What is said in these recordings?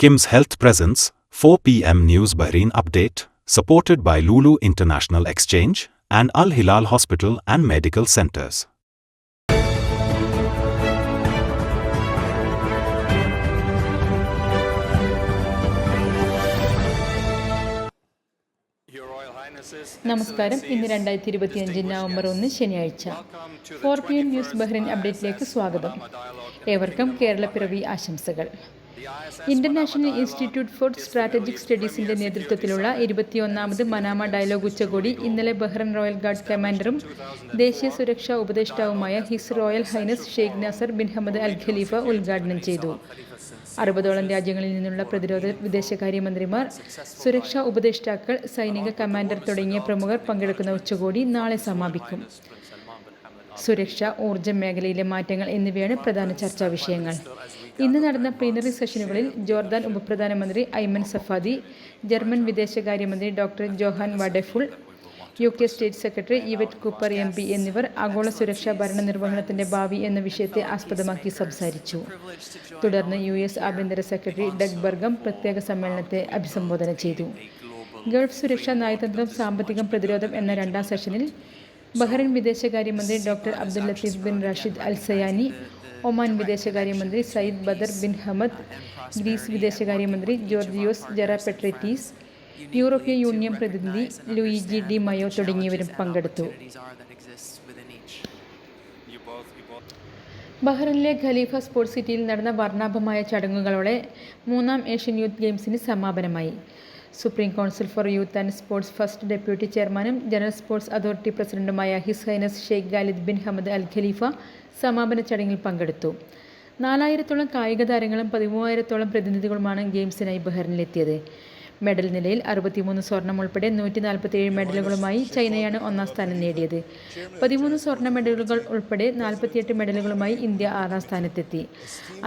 Kim's Health Presence, 4 p.m. News Bahrain Update, supported by Lulu International Exchange and Al Hilal Hospital and Medical Centers. നമസ്കാരം ഇന്ന് രണ്ടായിരത്തി ഇരുപത്തിയഞ്ച് November ഒന്ന് ശനിയാഴ്ച four P M news Bahrain അപ്ഡേറ്റിലേക്ക് സ്വാഗതം ഏവർക്കും കേരളപ്പിറവി ആശംസകൾ ഇന്റർനാഷണൽ ഇൻസ്റ്റിറ്റ്യൂട്ട് ഫോർ സ്ട്രാറ്റജിക് സ്റ്റഡീസിന്റെ നേതൃത്വത്തിലുള്ള ഇരുപത്തിയൊന്നാമത് മനാമ ഡയലോഗ് ഉച്ചകോടി ഇന്നലെ ബഹ്റൻ റോയൽ ഗാർഡ് കമാൻഡറും ദേശീയ സുരക്ഷാ ഉപദേഷ്ടാവുമായ His Royal Highness Sheikh Nasser bin Hamad Al Khalifa ഉദ്ഘാടനം ചെയ്തു. അറുപതോളം രാജ്യങ്ങളിൽ നിന്നുള്ള പ്രതിരോധ വിദേശകാര്യമന്ത്രിമാർ സുരക്ഷാ ഉപദേഷ്ടാക്കൾ സൈനിക കമാൻഡർ തുടങ്ങിയ പ്രമുഖർ പങ്കെടുക്കുന്ന ഉച്ചകോടി നാളെ സമാപിക്കും. സുരക്ഷ ഊർജ മേഖലയിലെ മാറ്റങ്ങൾ എന്നിവയാണ് പ്രധാന ചർച്ചാ വിഷയങ്ങൾ. ഇന്ന് നടന്ന പ്ലീനറി സെഷനുകളിൽ ജോർദാൻ ഉപപ്രധാനമന്ത്രി ഐമൻ സഫാദി ജർമ്മൻ വിദേശകാര്യമന്ത്രി doctor Johann Wadephul U K state secretary Yvette Cooper M P എന്നിവർ ആഗോള സുരക്ഷാ ഭരണ നിർവഹണത്തിന്റെ ഭാവി എന്ന വിഷയത്തെ ആസ്പദമാക്കി സംസാരിച്ചു. തുടർന്ന് യു എസ് ആഭ്യന്തര സെക്രട്ടറി ഡഗ് ബർഗം പ്രത്യേക സമ്മേളനത്തെ അഭിസംബോധന ചെയ്തു. ഗൾഫ് സുരക്ഷാ നയതന്ത്രം സാമ്പത്തികം പ്രതിരോധം എന്ന രണ്ടാം സെഷനിൽ ബഹ്റൈൻ വിദേശകാര്യമന്ത്രി doctor Abdul Latif bin Rashid Al Zayani Oman വിദേശകാര്യമന്ത്രി Sayyid Badr bin Hamad Greece വിദേശകാര്യമന്ത്രി Giorgos Gerapetritis European Union പ്രതിനിധി ലൂയിജി ഡി മയോ തുടങ്ങിയവരും പങ്കെടുത്തു. ബഹ്റിനിലെ ഖലീഫ സ്പോർട്സ് സിറ്റിയിൽ നടന്ന വർണാഭമായ ചടങ്ങുകളോടെ മൂന്നാം ഏഷ്യൻ യൂത്ത് ഗെയിംസിന് സമാപനമായി. Supreme Council for Youth and Sports first deputy ചെയർമാനും ജനറൽ സ്പോർട്സ് അതോറിറ്റി പ്രസിഡന്റുമായ His Highness Sheikh Khalid bin Hamad Al Khalifa സമാപന ചടങ്ങിൽ പങ്കെടുത്തു. നാലായിരത്തോളം കായിക താരങ്ങളും പതിമൂവായിരത്തോളം പ്രതിനിധികളുമാണ് ഗെയിംസിനായി ബഹ്റിനിലെത്തിയത്. മെഡൽ നിലയിൽ അറുപത്തിമൂന്ന് സ്വർണം ഉൾപ്പെടെ നൂറ്റി നാൽപ്പത്തിയേഴ് മെഡലുകളുമായി ചൈനയാണ് ഒന്നാം സ്ഥാനം നേടിയത്. പതിമൂന്ന് സ്വർണ മെഡലുകൾ ഉൾപ്പെടെ നാൽപ്പത്തിയെട്ട് മെഡലുകളുമായി ഇന്ത്യ ആറാം സ്ഥാനത്തെത്തി.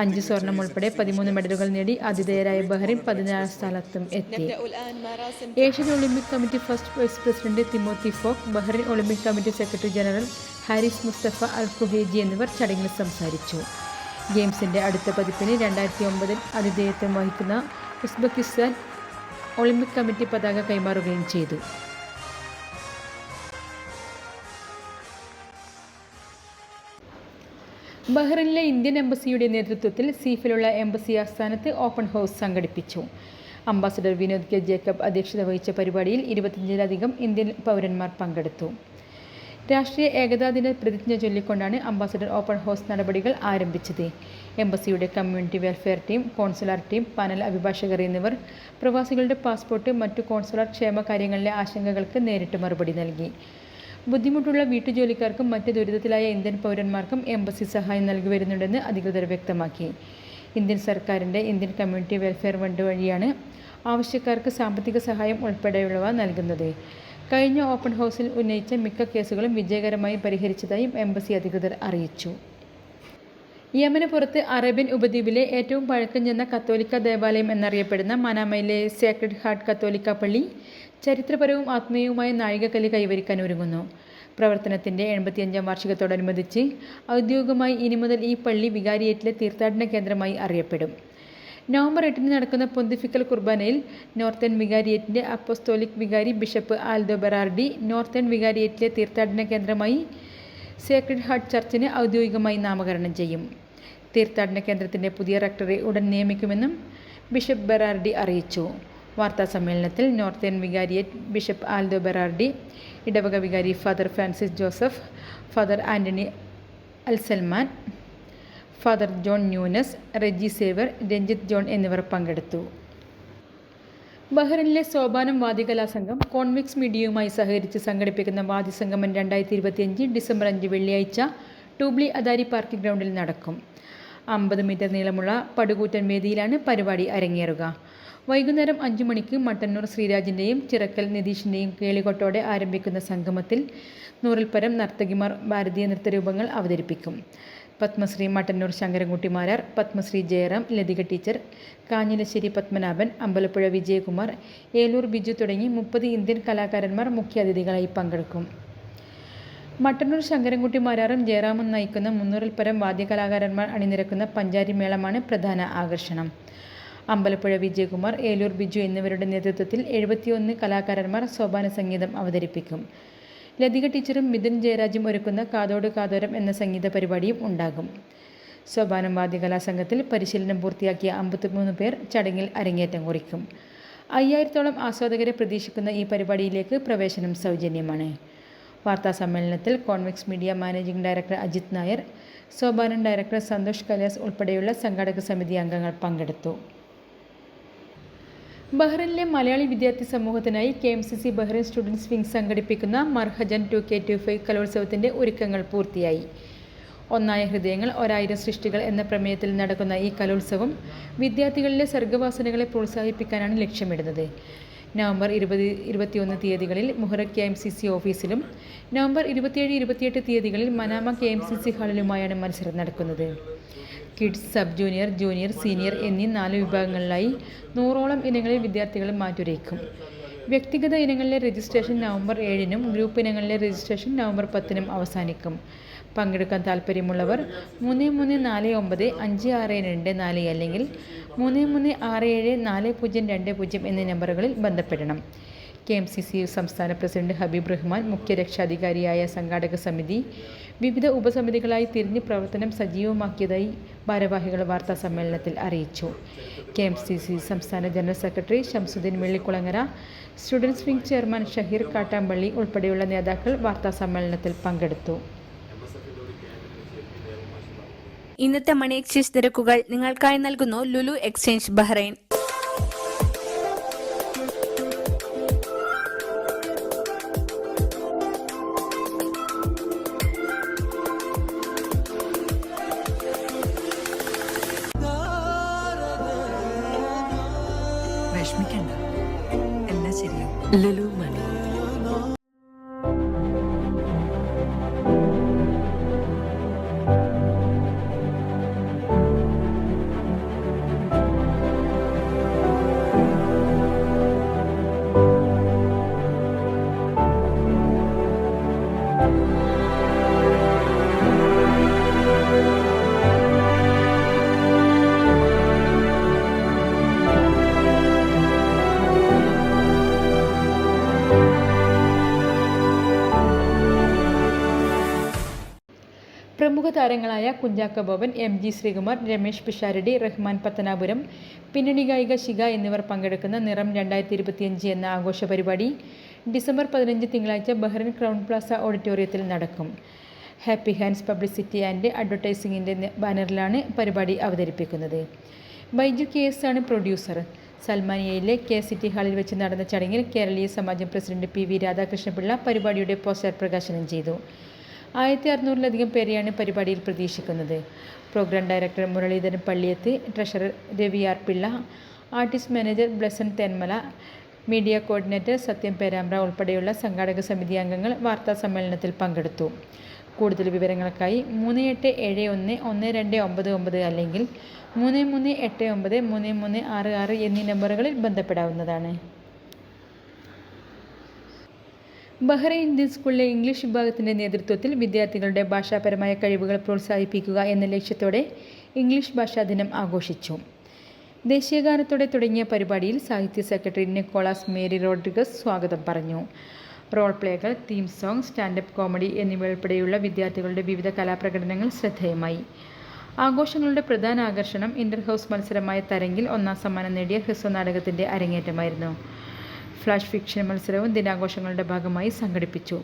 അഞ്ച് സ്വർണം ഉൾപ്പെടെ പതിമൂന്ന് മെഡലുകൾ നേടി ആതിഥേയരായ ബഹ്റിൻ പതിനാറാം സ്ഥാനത്തും എത്തി. Asian Olympic committee first vice president Timothy Fok Bahrain Olympic committee secretary general Haris Mustafa Al Khuhaji എന്നിവർ ചടങ്ങിൽ സംസാരിച്ചു. ഗെയിംസിന്റെ അടുത്ത പതിപ്പിന് രണ്ടായിരത്തി ഒമ്പതിൽ ആതിഥേയത്വം വഹിക്കുന്ന ഉസ്ബെക്കിസ്ഥാൻ ഒളിമ്പിക് കമ്മിറ്റി പതാക കൈമാറുകയും ചെയ്തു. ബഹ്റിനിലെ ഇന്ത്യൻ എംബസിയുടെ നേതൃത്വത്തിൽ സീഫിലുള്ള എംബസി ആസ്ഥാനത്ത് ഓപ്പൺ ഹൗസ് സംഘടിപ്പിച്ചു. Ambassador Vinod K. ജേക്കബ് അധ്യക്ഷത വഹിച്ച പരിപാടിയിൽ ഇരുപത്തിയഞ്ചിലധികം ഇന്ത്യൻ പൗരന്മാർ പങ്കെടുത്തു. രാഷ്ട്രീയ ഏകതാ ദിന പ്രതിജ്ഞ ചൊല്ലിക്കൊണ്ടാണ് അംബാസഡർ ഓപ്പൺ ഹൗസ് നടപടികൾ ആരംഭിച്ചത്. എംബസിയുടെ community welfare team consular team panel അഭിഭാഷകർ എന്നിവർ പ്രവാസികളുടെ പാസ്പോർട്ട് മറ്റു കോൺസുലാർ ക്ഷേമ കാര്യങ്ങളിലെ ആശങ്കകൾക്ക് നേരിട്ട് മറുപടി നൽകി. ബുദ്ധിമുട്ടുള്ള വീട്ടുജോലിക്കാർക്കും മറ്റ് ദുരിതത്തിലായ ഇന്ത്യൻ പൗരന്മാർക്കും എംബസി സഹായം നൽകി വരുന്നുണ്ടെന്ന് അധികൃതർ വ്യക്തമാക്കി. ഇന്ത്യൻ സർക്കാരിന്റെ ഇന്ത്യൻ കമ്മ്യൂണിറ്റി വെൽഫെയർ ഫണ്ട് വഴിയാണ് ആവശ്യക്കാർക്ക് സാമ്പത്തിക സഹായം ഉൾപ്പെടെയുള്ളവ നൽകുന്നത്. കഴിഞ്ഞ ഓപ്പൺ ഹൗസിൽ ഉന്നയിച്ച മിക്ക കേസുകളും വിജയകരമായി പരിഹരിച്ചതായും എംബസി അധികൃതർ അറിയിച്ചു. യമന് പുറത്ത് അറേബ്യൻ ഉപദ്വീപിലെ ഏറ്റവും പഴക്കം ചെന്ന കത്തോലിക്ക ദേവാലയം എന്നറിയപ്പെടുന്ന മനാമയിലെ സേക്രഡ് ഹാർട്ട് കത്തോലിക്ക പള്ളി ചരിത്രപരവും ആത്മീയവുമായ നാഴികക്കല്ല് കൈവരിക്കാൻ ഒരുങ്ങുന്നു. പ്രവർത്തനത്തിന്റെ എൺപത്തിയഞ്ചാം വാർഷികത്തോടനുബന്ധിച്ച് ഔദ്യോഗികമായി ഇനി മുതൽ ഈ പള്ളി വികാരിയേറ്റിലെ തീർത്ഥാടന കേന്ദ്രമായി അറിയപ്പെടും. നവംബർ എട്ടിന് നടക്കുന്ന പൊന്തിഫിക്കൽ കുർബാനയിൽ northern വികാരിയേറ്റിന്റെ apostolic vicar bishop Aldo Berardi northern വികാരിയേറ്റിലെ തീർത്ഥാടന കേന്ദ്രമായി സേക്രഡ് ഹാർട്ട് ചർച്ചിന് ഔദ്യോഗികമായി നാമകരണം ചെയ്യും. തീർത്ഥാടന കേന്ദ്രത്തിന്റെ പുതിയ റക്ടറെ ഉടൻ നിയമിക്കുമെന്നും ബിഷപ്പ് ബെറാർഡി അറിയിച്ചു. വാർത്താ സമ്മേളനത്തിൽ northern vicariate bishop Aldo Berardi ഇടവക vicar father Francis Joseph father Antony Alsalman father John Nunes Reji Xavier Ranjith John എന്നിവർ പങ്കെടുത്തു. ബഹ്റിനിലെ സോപാനം വാദികലാ സംഘം കോൺവിക്സ് മീഡിയയുമായി സഹകരിച്ച് സംഘടിപ്പിക്കുന്ന വാദ്യസംഗമം രണ്ടായിരത്തി ഇരുപത്തിയഞ്ച് ഡിസംബർ അഞ്ച് വെള്ളിയാഴ്ച ടൂബ്ലി അദാരി പാർക്ക് ഗ്രൗണ്ടിൽ നടക്കും. അമ്പത് മീറ്റർ നീളമുള്ള പടുകൂറ്റൻ വേദിയിലാണ് പരിപാടി അരങ്ങേറുക. വൈകുന്നേരം അഞ്ചു മണിക്ക് മട്ടന്നൂർ ശ്രീരാജിന്റെയും ചിറക്കൽ നിതീഷിന്റെയും കേളികൊട്ടോടെ ആരംഭിക്കുന്ന സംഗമത്തിൽ നൂറിൽ പരം നർത്തകിമാർ ഭാരതീയ നൃത്തരൂപങ്ങൾ അവതരിപ്പിക്കും. പത്മശ്രീ മട്ടന്നൂർ ശങ്കരൻകുട്ടി മാരാർ പത്മശ്രീ ജയറാം ലതിക ടീച്ചർ കാഞ്ഞിലശ്ശേരി പത്മനാഭൻ അമ്പലപ്പുഴ വിജയകുമാർ ഏലൂർ ബിജു തുടങ്ങി മുപ്പത് ഇന്ത്യൻ കലാകാരന്മാർ മുഖ്യാതിഥികളായി പങ്കെടുക്കും. മട്ടന്നൂർ ശങ്കരൻകുട്ടി മാരാറും ജയറാമും നയിക്കുന്ന മുന്നൂറിൽ പരം വാദ്യകലാകാരന്മാർ അണിനിരക്കുന്ന പഞ്ചാരി മേളമാണ് പ്രധാന ആകർഷണം. അമ്പലപ്പുഴ വിജയകുമാർ ഏലൂർ ബിജു എന്നിവരുടെ നേതൃത്വത്തിൽ എഴുപത്തിയൊന്ന് കലാകാരന്മാർ സോപാന സംഗീതം അവതരിപ്പിക്കും. ലതിക ടീച്ചറും മിഥുൻ ജയരാജും ഒരുക്കുന്ന കാതോട് കാതോരം എന്ന സംഗീത പരിപാടിയും ഉണ്ടാകും. സോപാനം വാദ്യകലാ സംഘത്തിൽ പരിശീലനം പൂർത്തിയാക്കിയ അമ്പത്തിമൂന്ന് പേർ ചടങ്ങിൽ അരങ്ങേറ്റം കുറിക്കും. അയ്യായിരത്തോളം ആസ്വാദകരെ പ്രതീക്ഷിക്കുന്ന ഈ പരിപാടിയിലേക്ക് പ്രവേശനം സൗജന്യമാണ്. വാർത്താ സമ്മേളനത്തിൽ Convex media managing director Ajith Nair സോബാനൻ director Santhosh Kalas ഉൾപ്പെടെയുള്ള സംഘാടക സമിതി അംഗങ്ങൾ പങ്കെടുത്തു. ബഹ്റിനിലെ മലയാളി വിദ്യാർത്ഥി സമൂഹത്തിനായി K M C C Bahrain students wing സംഘടിപ്പിക്കുന്ന മർഹജൻ ടു കെ ടു ഫൈവ് കലോത്സവത്തിന്റെ ഒരുക്കങ്ങൾ പൂർത്തിയായി. ഒന്നായ ഹൃദയങ്ങൾ ഒരായിരം സൃഷ്ടികൾ എന്ന പ്രമേയത്തിൽ നടക്കുന്ന ഈ കലോത്സവം വിദ്യാർത്ഥികളിലെ സർഗവാസനകളെ പ്രോത്സാഹിപ്പിക്കാനാണ് ലക്ഷ്യമിടുന്നത്. നവംബർ ഇരുപത് ഇരുപത്തിയൊന്ന് തീയതികളിൽ Muharraq K M C C ഓഫീസിലും നവംബർ ഇരുപത്തിയേഴ് ഇരുപത്തിയെട്ട് തീയതികളിൽ Manama K M C C ഹാളിലുമായാണ് മത്സരം നടക്കുന്നത്. Kids sub junior junior senior എന്നീ നാല് വിഭാഗങ്ങളിലായി നൂറോളം ഇനങ്ങളിൽ വിദ്യാർത്ഥികൾ മാറ്റുരയ്ക്കും. വ്യക്തിഗത ഇനങ്ങളിലെ രജിസ്ട്രേഷൻ നവംബർ ഏഴിനും ഗ്രൂപ്പ് ഇനങ്ങളിലെ രജിസ്ട്രേഷൻ നവംബർ പത്തിനും അവസാനിക്കും. പങ്കെടുക്കാൻ താൽപ്പര്യമുള്ളവർ മൂന്ന് മൂന്ന് നാല് ഒമ്പത് അഞ്ച് ആറ് രണ്ട് നാല് അല്ലെങ്കിൽ മൂന്ന് മൂന്ന് ആറ് ഏഴ് നാല് പൂജ്യം രണ്ട് പൂജ്യം എന്നീ നമ്പറുകളിൽ ബന്ധപ്പെടണം. കെ എം സി സി സംസ്ഥാന പ്രസിഡന്റ് ഹബീബ് റഹ്മാൻ മുഖ്യ രക്ഷാധികാരിയായ സംഘാടക സമിതി വിവിധ ഉപസമിതികളായി തിരിഞ്ഞ് പ്രവർത്തനം സജീവമാക്കിയതായി ഭാരവാഹികൾ വാർത്താ സമ്മേളനത്തിൽ അറിയിച്ചു. കെ എം സി സി സംസ്ഥാന general secretary Shamsuddin Vellikulangara students wing chairman Shaheer Kattampally ഉൾപ്പെടെയുള്ള നേതാക്കൾ വാർത്താ സമ്മേളനത്തിൽ പങ്കെടുത്തു. ഇന്നത്തെ മണി എക്സ്ചേഞ്ച് നിരക്കുകൾ നിങ്ങൾക്കായി നൽകുന്നു ലുലു എക്സ്ചേഞ്ച് ബഹ്റൈൻ. താരങ്ങളായ കുഞ്ചാക്ക ബോബൻ എം ജി ശ്രീകുമാർ രമേശ് പിഷാരടി റഹ്മാൻ പത്തനാപുരം പിന്നണി ഗായിക ശിഖ എന്നിവർ പങ്കെടുക്കുന്ന നിറം രണ്ടായിരത്തി ഇരുപത്തിയഞ്ച് എന്ന ആഘോഷ പരിപാടി ഡിസംബർ പതിനഞ്ച് തിങ്കളാഴ്ച ബഹ്റിൻ ക്രൗൺ പ്ലാസ ഓഡിറ്റോറിയത്തിൽ നടക്കും. ഹാപ്പി ഹാൻഡ്സ് പബ്ലിസിറ്റി ആൻഡ് അഡ്വർടൈസിംഗിന്റെ ബാനറിലാണ് പരിപാടി അവതരിപ്പിക്കുന്നത്. ബൈജു കെ എസ് ആണ് പ്രൊഡ്യൂസർ. സൽമാനിയയിലെ കെ സിറ്റി ഹാളിൽ വെച്ച് നടന്ന ചടങ്ങിൽ Keraleeya Samajam president P V Radhakrishnapillai പരിപാടിയുടെ പോസ്റ്റർ പ്രകാശനം ചെയ്തു. ആയിരത്തി അറുന്നൂറിലധികം പേരെയാണ് പരിപാടിയിൽ പ്രതീക്ഷിക്കുന്നത്. Program director Muraleedharan Palliyath treasurer Ravi R Pillai artist manager Blessen Thenmala media coordinator Sathyam Perambra ഉൾപ്പെടെയുള്ള സംഘാടക സമിതി അംഗങ്ങൾ വാർത്താ സമ്മേളനത്തിൽ പങ്കെടുത്തു. കൂടുതൽ വിവരങ്ങൾക്കായി മൂന്ന് എട്ട് ഏഴ് ഒന്ന് ഒന്ന് രണ്ട് ഒമ്പത് ഒമ്പത് അല്ലെങ്കിൽ മൂന്ന് മൂന്ന് എട്ട് ഒമ്പത് മൂന്ന് മൂന്ന് ആറ് ആറ് എന്നീ നമ്പറുകളിൽ ബന്ധപ്പെടാവുന്നതാണ്. ബഹ്റൈൻ ഇന്ത്യൻ സ്കൂളിലെ ഇംഗ്ലീഷ് വിഭാഗത്തിന്റെ നേതൃത്വത്തിൽ വിദ്യാർത്ഥികളുടെ ഭാഷാപരമായ കഴിവുകൾ പ്രോത്സാഹിപ്പിക്കുക എന്ന ലക്ഷ്യത്തോടെ ഇംഗ്ലീഷ് ഭാഷാ ദിനം ആഘോഷിച്ചു. ദേശീയഗാനത്തോടെ തുടങ്ങിയ പരിപാടിയിൽ സാഹിത്യ സെക്രട്ടറി നിക്കോളാസ് മേരി റോഡ്രിഗസ് സ്വാഗതം പറഞ്ഞു. റോൾ പ്ലേകൾ തീം സോങ് സ്റ്റാൻഡപ്പ് കോമഡി എന്നിവ ഉൾപ്പെടെയുള്ള വിദ്യാർത്ഥികളുടെ വിവിധ കലാപ്രകടനങ്ങൾ ശ്രദ്ധേയമായി. ആഘോഷങ്ങളുടെ പ്രധാന ആകർഷണം ഇന്റർ ഹൗസ് മത്സരമായ തരങ്കിൽ ഒന്നാം സമ്മാനം നേടിയ ഹ്രസ്വ നാടകത്തിന്റെ അരങ്ങേറ്റമായിരുന്നു. ഫ്ലാഷ് ഫിക്ഷൻ മത്സരവും ദിനാഘോഷങ്ങളുടെ ഭാഗമായി സംഘടിപ്പിച്ചു.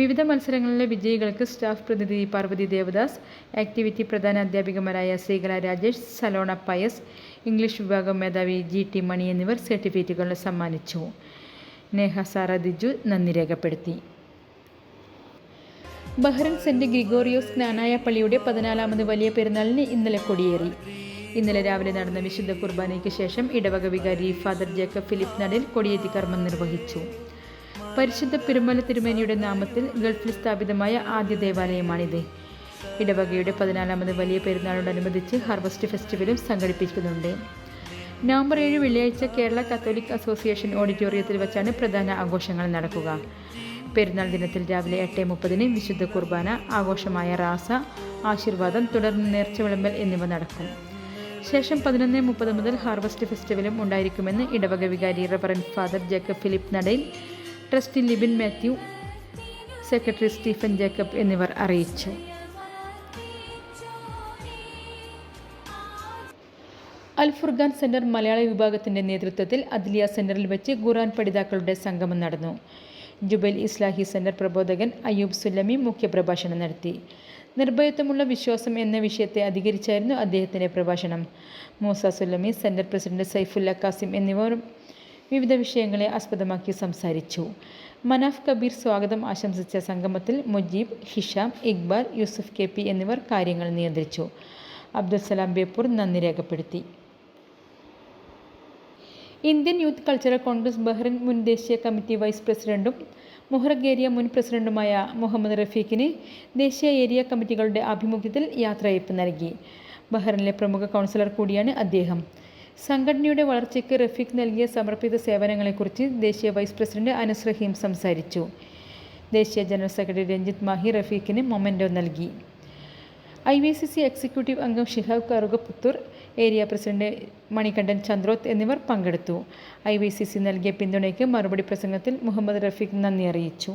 വിവിധ മത്സരങ്ങളിലെ വിജയികൾക്ക് സ്റ്റാഫ് പ്രതിനിധി പാർവതി ദേവദാസ് ആക്ടിവിറ്റി പ്രധാന അധ്യാപികമാരായ ശ്രീകല രാജേഷ് സലോണ പയസ് ഇംഗ്ലീഷ് വിഭാഗം മേധാവി ജി ടി മണി എന്നിവർ സർട്ടിഫിക്കറ്റുകൾ സമ്മാനിച്ചു. നേഹ സാറ ദിജു നന്ദി രേഖപ്പെടുത്തി. ബഹ്റൻ സെന്റ് ഗ്രിഗോറിയോസ് ജ്ഞാനായ പള്ളിയുടെ പതിനാലാമത് വലിയ പെരുന്നാളിന് ഇന്നലെ കൊടിയേറി. ഇന്നലെ രാവിലെ നടന്ന വിശുദ്ധ കുർബാനയ്ക്ക് ശേഷം ഇടവക വികാരി ഫാദർ ജേക്കബ് ഫിലിപ്പ് നടൻ കൊടിയേറ്റി കർമ്മം നിർവഹിച്ചു. പരിശുദ്ധ പെരുമല തിരുമേനിയുടെ നാമത്തിൽ ഗൾഫിൽ സ്ഥാപിതമായ ആദ്യ ദേവാലയമാണിത്. ഇടവകയുടെ പതിനാലാമത് വലിയ പെരുന്നാളോടനുബന്ധിച്ച് ഹാർവസ്റ്റ് ഫെസ്റ്റിവലും സംഘടിപ്പിക്കുന്നുണ്ട്. നവംബർ ഏഴ് വെള്ളിയാഴ്ച കേരള കത്തോലിക് അസോസിയേഷൻ ഓഡിറ്റോറിയത്തിൽ വെച്ചാണ് പ്രധാന ആഘോഷങ്ങൾ നടക്കുക. പെരുന്നാൾ ദിനത്തിൽ രാവിലെ എട്ട് മുപ്പതിന് വിശുദ്ധ കുർബാന ആഘോഷമായ റാസ ആശീർവാദം തുടർന്ന് നേർച്ച വിളമ്പൽ എന്നിവ നടക്കും. ശേഷം പതിനൊന്ന് മുപ്പത് മുതൽ ഹാർവസ്റ്റ് ഫെസ്റ്റിവലും ഉണ്ടായിരിക്കുമെന്ന് ഇടവക വികാരി reverend father Jacob Philip Nadayil trustee Libin Mathew secretary Stephen Jacob എന്നിവർ അറിയിച്ചു. അൽ ഫുർഖാൻ സെന്റർ മലയാള വിഭാഗത്തിന്റെ നേതൃത്വത്തിൽ അദ്ലിയ സെന്ററിൽ വെച്ച് ഖുറാൻ പഠിതാക്കളുടെ സംഗമം നടന്നു. ജുബൈൽ ഇസ്ലാഹി സെന്റർ പ്രബോധകൻ അയ്യൂബ് സുല്ലമി മുഖ്യപ്രഭാഷണം നടത്തി. നിർഭയത്വമുള്ള വിശ്വാസം എന്ന വിഷയത്തെ അധികരിച്ചായിരുന്നു അദ്ദേഹത്തിന്റെ പ്രഭാഷണം. മൂസ സുല്ലമി സെന്റർ പ്രസിഡന്റ് സൈഫുല്ല കാസിം എന്നിവർ വിവിധ വിഷയങ്ങളെ ആസ്പദമാക്കി സംസാരിച്ചു. മനാഫ് കബീർ സ്വാഗതം ആശംസിച്ച സംഗമത്തിൽ മുജീബ് ഹിഷാം ഇക്ബാൽ യൂസുഫ് കെ പി എന്നിവർ കാര്യങ്ങൾ നിയന്ത്രിച്ചു. അബ്ദുൽ സലാം ബേപ്പൂർ നന്ദി രേഖപ്പെടുത്തി. Indian youth cultural congress Bahrain മുൻ ദേശീയ കമ്മിറ്റി വൈസ് പ്രസിഡന്റും മുഹറഗ് ഏരിയ മുൻ പ്രസിഡന്റുമായ മുഹമ്മദ് റഫീഖിന് ദേശീയ ഏരിയ കമ്മിറ്റികളുടെ ആഭിമുഖ്യത്തിൽ യാത്രയയപ്പ് നൽകി. ബഹ്റിനിലെ പ്രമുഖ കൗൺസിലർ കൂടിയാണ് അദ്ദേഹം. സംഘടനയുടെ വളർച്ചയ്ക്ക് റഫീഖ് നൽകിയ സമർപ്പിത സേവനങ്ങളെക്കുറിച്ച് ദേശീയ വൈസ് പ്രസിഡന്റ് അനസ് റഹീം സംസാരിച്ചു. ദേശീയ ജനറൽ സെക്രട്ടറി രഞ്ജിത്ത് മാഹി റഫീഖിന് മൊമെന്റോ നൽകി. I V C C executive അംഗം ഷിഹാബ് കറുകപുത്തൂർ ഏരിയ പ്രസിഡന്റ് മണികണ്ഠൻ ചന്ദ്രോത്ത് എന്നിവർ പങ്കെടുത്തു. ഐ നൽകിയ പിന്തുണയ്ക്ക് മറുപടി പ്രസംഗത്തിൽ മുഹമ്മദ് റഫീഖ് നന്ദി അറിയിച്ചു.